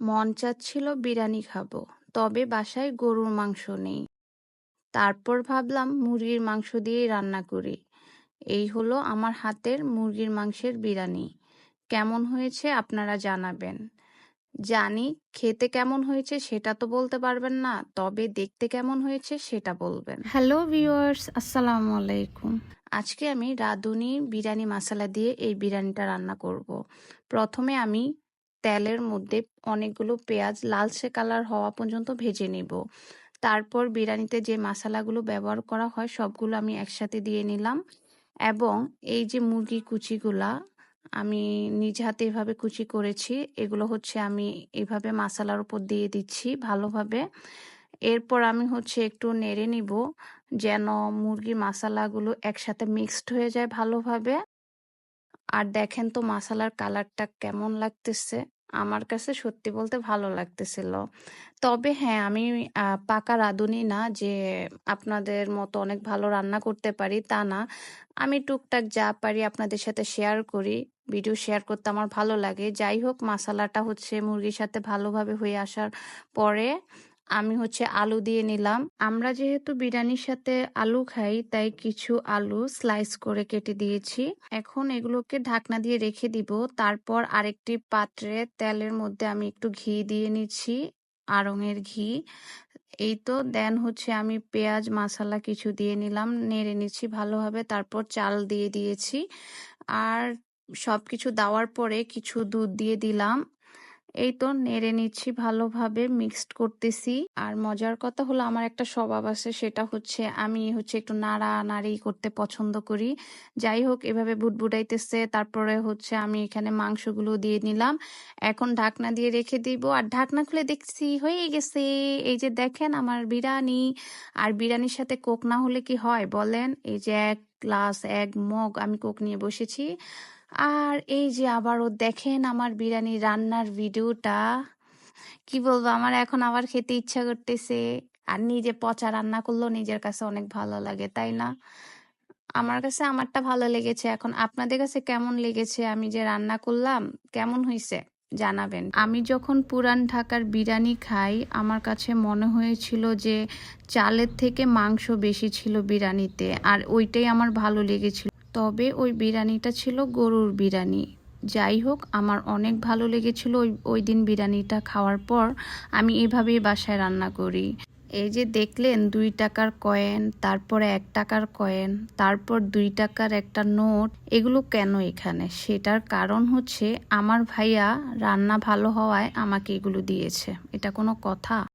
মন চাচ্ছিল বিরিয়ানি খাব তবে বাসায় গরুর মাংস নেই। তারপর ভাবলাম মুরগির মাংস দিয়েই রান্না করি। এই হলো আমার হাতের মুরগির মাংসের বিরিয়ানি। কেমন হয়েছে আপনারা জানাবেন। জানি খেতে কেমন হয়েছে সেটা তো বলতে পারবেন না তবে দেখতে কেমন হয়েছে সেটা বলবেন। হ্যালো ভিউয়ার্স আসসালামু আলাইকুম। আজকে আমি রাঁধুনি বিরিয়ানি মশলা দিয়ে এই বিরিয়ানিটা রান্না করব। প্রথমে আমি তেলের মধ্যে অনেকগুলো পেঁয়াজ লালচে কালার হওয়া পর্যন্ত ভেজে নিব। তারপর বিরিয়ানিতে যে মশলাগুলো ব্যবহার করা হয়, সবগুলো আমি একসাথে দিয়ে নিলাম এবং এই যে মুরগি কুচিগুলা, আমি নিজ হাতে এভাবে কুচি করেছি। এগুলো হচ্ছে আমি এভাবে মশলার উপর দিয়ে দিচ্ছি ভালোভাবে। এরপর আমি হচ্ছে একটু নেড়ে নিব যেন মুরগির মশলাগুলো একসাথে মিক্সড হয়ে যায় ভালোভাবে। আর দেখেন তো মশলার কালারটা কেমন লাগতেছে। আমার কাছে সত্যি বলতে ভালো লাগতেছিল। তবে হ্যাঁ আমি পাকা রাঁধুনি না যে আপনাদের মতো অনেক ভালো রান্না করতে পারি তা না। আমি টুকটাক যা পারি আপনাদের সাথে শেয়ার করি, ভিডিও শেয়ার করতে আমার ভালো লাগে। যাই হোক, মশালাটা হচ্ছে মুরগির সাথে ভালোভাবে হয়ে আসার পরে আমি হচ্ছে আলু দিয়ে নিলাম। আমরা যেহেতু বিরিয়ানির সাথে আলু খাই, তাই কিছু আলু স্লাইস করে কেটে দিয়েছি। এখন এগুলোকে ঢাকনা দিয়ে রেখে দিব। তারপর আরেকটি পাত্রে তেলের মধ্যে আমি একটু ঘি দিয়ে নিচ্ছি আড়ঙের ঘি। এই তো দেন হচ্ছে আমি পেঁয়াজ, মশলা কিছু দিয়ে নিলাম, নেড়ে নিচ্ছি ভালোভাবে, তারপর চাল দিয়ে দিয়েছি। আর সব কিছু দেওয়ার পরে কিছু দুধ দিয়ে দিলাম। এই তো নেড়ে নিচ্ছি ভালোভাবে মিক্সড করতেছি। আর মজার কথা হলো আমার একটা স্বভাব আছে, সেটা হচ্ছে আমি হচ্ছে একটু নাড়া নাড়ি করতে পছন্দ করি। যাই হোক, এভাবে বুটবুটাইতেছে তারপরে হচ্ছে আমি এখানে মাংসগুলো দিয়ে নিলাম। এখন ঢাকনা দিয়ে রেখে দিব। আর ঢাকনা খুলে দেখছি হয়ে গেছে। এই যে দেখেন আমার বিরিয়ানি। আর বিরিয়ানির সাথে কোক না হলে কি হয় বলেন? এই যে এক গ্লাস, এক মগ আমি কোক নিয়ে বসেছি। আর এই যে আবারও দেখেন আমার বিরিয়ানি রান্নার ভিডিওটা। কি বলব, আমার এখন আবার খেতে ইচ্ছা করতেছে। আর নিজে পচা রান্না করলেও নিজের কাছে অনেক ভালো লাগে, তাই না? আমার কাছে আমারটা ভালো লেগেছে। এখন আপনাদের কাছে কেমন লেগেছে? আমি যে রান্না করলাম, কেমন হয়েছে জানাবেন। আমি যখন পুরান ঢাকার বিরিয়ানি খাই, আমার কাছে মনে হয়েছিল যে চালের থেকে মাংস বেশি ছিল বিরিয়ানিতে, আর ওইটাই আমার ভালো লেগেছিল। তবে ওই বিরিয়ানিটা ছিল গরুর বিরিয়ানি। যাই হোক আমার অনেক ভালো লেগেছিল ওই ওই দিন বিরিয়ানিটা খাওয়ার পর আমি এভাবেই বাসায় রান্না করি। এই যে দেখলেন, দুই টাকার কয়েন, তারপরে এক টাকার কয়েন, তারপর দুই টাকার একটা নোট, এগুলো কেন এখানে? সেটার কারণ হচ্ছে, আমার ভাইয়া রান্না ভালো হওয়ায় আমাকে এগুলো দিয়েছে। এটা কোনো কথা?